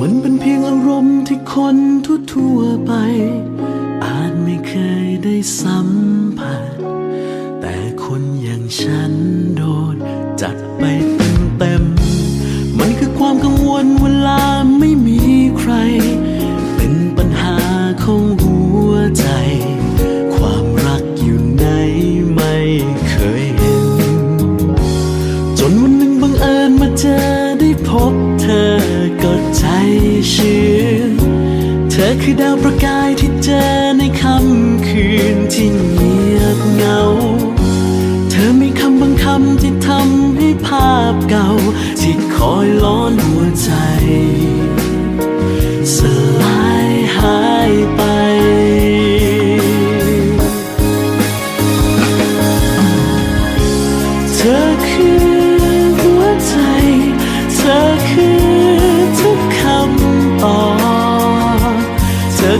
มันเป็นเพียงอารมณ์ที่คนทั่วๆไป อาจไม่เคยได้สัมผัส แต่คนอย่างฉันโดนจัดไปเต็มๆมันคือความกังวลเวลาไม่มีใคร เป็นปัญหาของหัวใจ ความรักอยู่ไหนไม่เคยเห็น จนวันหนึ่งบังเอิญมาเจอได้พบเธอ ชื่อเธอคือดาวประกายที่เจอในค่ำคืนที่เงียบเงา เธอมีคำบางคำที่ทำให้ภาพเก่า ที่คอยล้อนหัวใจ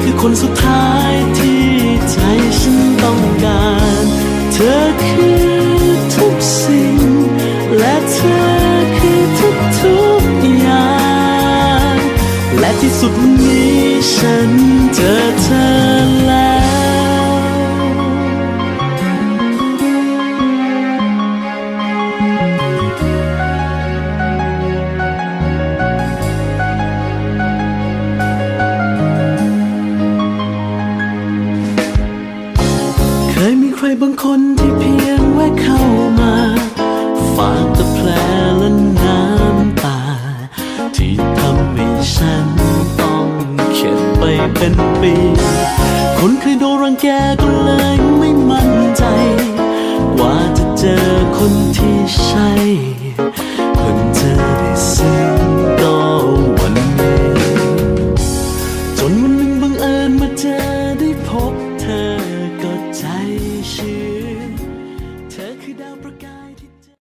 คือคนสุดท้ายที่ใจฉันต้องการ เธอคือทุกสิ่ง และเธอคือทุกทุกอย่าง และที่สุดวันนี้ฉันเจอเธอ บางคนที่เพียงแวะเข้ามา ฝากแต่แผลและน้ำตา ที่ทำให้ฉันต้องเข็ดไปเป็นปี คนเคยโดนรังแกก็เลย